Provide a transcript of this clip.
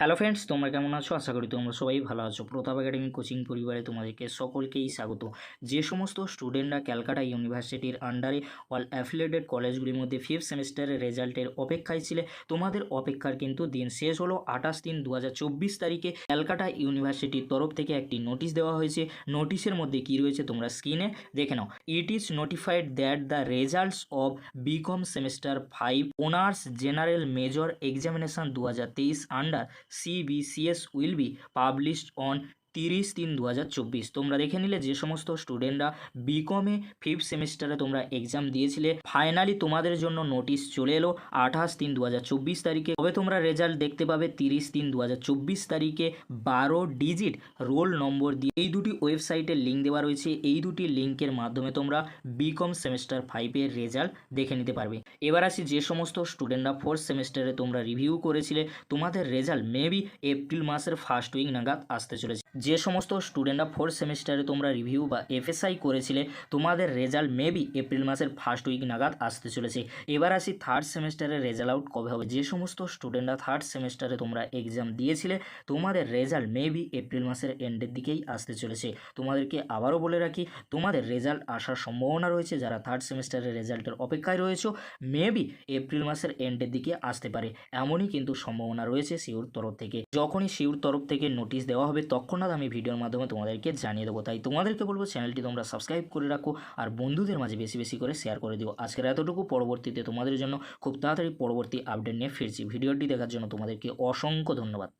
Hello friends তোমরা কেমন আছো? আশা করি তোমরা সবাই ভালো আছো। প্রতাপ একাডেমি কোচিং পরিবারে তোমাদেরকে সকলকেই স্বাগত। যে সমস্ত স্টুডেন্টরা ক্যালকাটা ইউনিভার্সিটির আন্ডারে অল অ্যাফিলিয়েটেড কলেজগুলির মধ্যে ফিফথ সেমিস্টারের রেজাল্টের অপেক্ষায় ছিলে, তোমাদের অপেক্ষার কিন্তু দিন শেষ হলো আঠাশ তিন দু তারিখে। ক্যালকাটা ইউনিভার্সিটির তরফ থেকে একটি নোটিশ দেওয়া হয়েছে। নোটিশের মধ্যে কি রয়েছে তোমরা স্ক্রিনে দেখে নাও। It is notified that the results of BCom semester five honours general major examination দু হাজার তেইশ under CBCS will be published on তিরিশ তিন দু তোমরা দেখে নিলে যে সমস্ত স্টুডেন্টরা বিকমে ফিফথ সেমিস্টারে তোমরা এক্সাম দিয়েছিলে ফাইনালি তোমাদের জন্য নোটিশ চলে এলো আঠাশ তিন দু তারিখে। তবে তোমরা রেজাল্ট দেখতে পাবে তিরিশ তিন দু তারিখে বারো ডিজিট রোল নম্বর দিয়ে। এই দুটি ওয়েবসাইটের লিঙ্ক দেওয়া রয়েছে, এই দুটি লিঙ্কের মাধ্যমে তোমরা বিকম সেমিস্টার ফাইভের রেজাল্ট দেখে নিতে পারবে। এবার আসি যে সমস্ত স্টুডেন্টরা ফোর্থ সেমিস্টারে তোমরা রিভিউ করেছিলে, তোমাদের রেজাল্ট মেবি এপ্রিল মাসের ফার্স্ট উইক নাগাদ আসতে চলেছে। যে সমস্ত স্টুডেন্টরা ফোর্থ সেমিস্টারে তোমরা রিভিউ বা এফএসআই করেছিলে, তোমাদের রেজাল্ট মেবি এপ্রিল মাসের ফার্স্ট উইক নাগাদ আসতে চলেছে। এবার আসি থার্ড সেমিস্টারের রেজাল্ট আউট কবে হবে? যে সমস্ত স্টুডেন্টরা থার্ড সেমিস্টারে তোমরা এক্সাম দিয়েছিলে, তোমাদের রেজাল্ট মেবি এপ্রিল মাসের এন্ডের দিকেই আসতে চলেছে। তোমাদেরকে আবারও বলে রাখি, তোমাদের রেজাল্ট আসার সম্ভাবনা রয়েছে। যারা থার্ড সেমিস্টারের রেজাল্টের অপেক্ষায় রয়েছে মেবি এপ্রিল মাসের এন্ডের দিকে আসতে পারে। এমনই কিন্তু সম্ভাবনা রয়েছে সিউর তরফ থেকে। যখনই সিউর তরফ থেকে নোটিশ দেওয়া হবে তৎক্ষণাৎ আমি ভিডিওর মাধ্যমে তোমাদেরকে জানিয়ে দেবো তাই তোমাদেরকে বলব চ্যানেলটি তোমরা সাবস্ক্রাইব করে রাখো আর বন্ধুদের মাঝে বেশি বেশি করে শেয়ার করে দিও আজকের এতটুকু পরবর্তীতে তোমাদের জন্য খুব তাড়াতাড়ি পরবর্তী আপডেট নিয়ে ফিরছি ভিডিওটি দেখার জন্য তোমাদেরকে অসংখ্য ধন্যবাদ